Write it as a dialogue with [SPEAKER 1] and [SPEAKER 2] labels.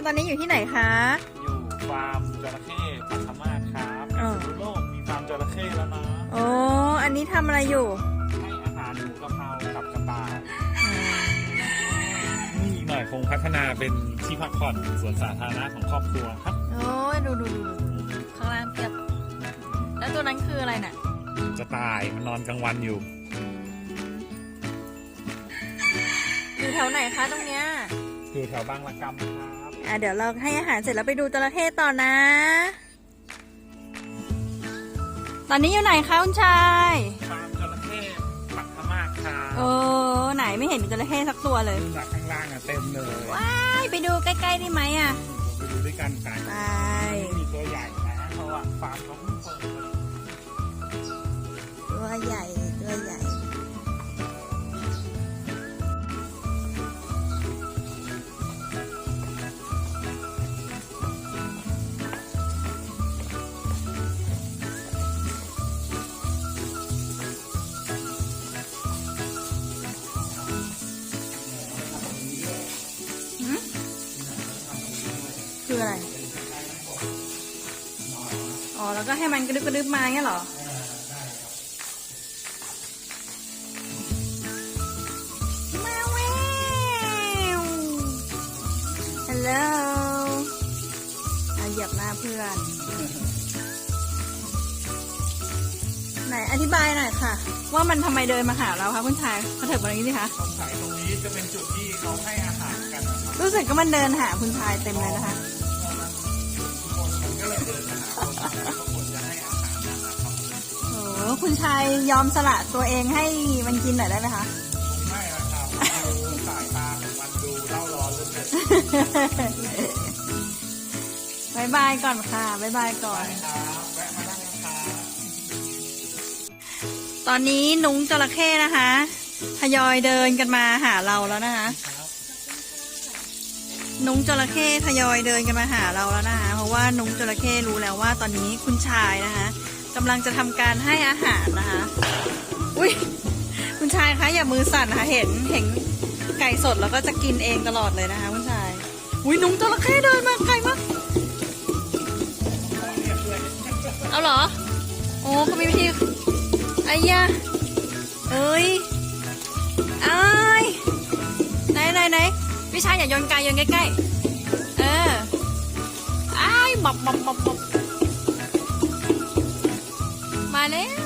[SPEAKER 1] คะตอนนี้อยู่ที่ไหนคะ
[SPEAKER 2] อยู่ฟาร์มจระเข้ปัทมาศครับ
[SPEAKER 1] อ๋อ
[SPEAKER 2] ในโลกมีฟาร์มจระเข้แล้วนะ
[SPEAKER 1] โอ้อันนี้ทำอะไรอยู่
[SPEAKER 2] ให้อาหารหมูกระเพรากับกระต่ายนี่อีกหน่อยคงพัฒนาเป็นที่พักผ่อนสวนสาธารณะของครอบครัวครับ
[SPEAKER 1] โอ้ยดูดูดูดูดูข้างล่างเทียบ แล้วตัวนั้นคืออะไรน่ะ
[SPEAKER 2] จะตายมันนอนกลางวันอยู่
[SPEAKER 1] อยู่แถวไหนคะตรงเนี้ย
[SPEAKER 2] อยู่แถวบางละกำครับ
[SPEAKER 1] อะเดี๋ยวเราให้อาหารเสร็จแล้วไปดูจระเข้ต่อนะ ตอนนี้อยู่ไหนคะคุณชาย
[SPEAKER 2] ฟาร์มจระเข้ปัทมาศครับ
[SPEAKER 1] โอ้ไหนไม่เห็นมีจระเข้สักตัวเลย
[SPEAKER 2] จากข้างล่างอะเต็มเลย
[SPEAKER 1] ว้ายไปดูใกล้ๆได้ไหมอะ
[SPEAKER 2] ไปดูด้วยกันกัน
[SPEAKER 1] ไป
[SPEAKER 2] มีตัวใหญ่นะเพราะว่าฟาร์มเขาเพิ่งเปิด
[SPEAKER 1] ตัวใหญ่ตัวใหญ่ คืออะไร อ๋อ แล้วก็ให้มันกระดึบกระดึบมาเงี้ยเหรอมาแววฮัลโหลเอาเหยียบหน้าเพื่อน ไหนอธิบายหน่อยค่ะ ว่ามันทำไมเดินมาหาเราคะคุณชายมาเถิบมาตรงนี้สิคะ
[SPEAKER 2] สงสัยตรงนี้จะเป็นจุดที่เขาให้อาหารกันนะครับ
[SPEAKER 1] รู้สึกก็มันเดินหาคุณชายเต็มเลยนะคะ คุณชายยอมสละตัวเองให้มันกินหน่อยได้ไหมคะ
[SPEAKER 2] ไม่ละครับดูสายตาของมันดูเล่าร้อนเหลยเกิน
[SPEAKER 1] บายบายก่อนค่ะบายบายก่อน
[SPEAKER 2] ครับแวะมานั่งนะครับ
[SPEAKER 1] ตอนนี้นุ้งจระเข้นะคะทยอยเดินกันมาหาเราแล้วนะคะ
[SPEAKER 2] ครับ
[SPEAKER 1] นุ้งจระเข้ทยอยเดินกันมาหาเราแล้วนะคะ เพราะว่านุ้งจระเข้รู้แล้วว่าตอนนี้คุณชายนะคะ กำลังจะทำการให้อาหารนะคะ อุ้ยคุณชายคะอย่ามือสั่นนะคะเห็นเห็นไก่สดแล้วก็จะกินเองตลอดเลยนะคะ คุณชาย อุ้ยนุ้งจระเข้เดินมาไกลมากเอาเหรอ โอ้เขามีวิธีไอ้ยะเอ้ยไอ้ายไหนไหนไหนพี่ชายอย่าโยนไกลโยนใกล้ๆ เออไอ้ายบอบบบบบบบ มาแล้ว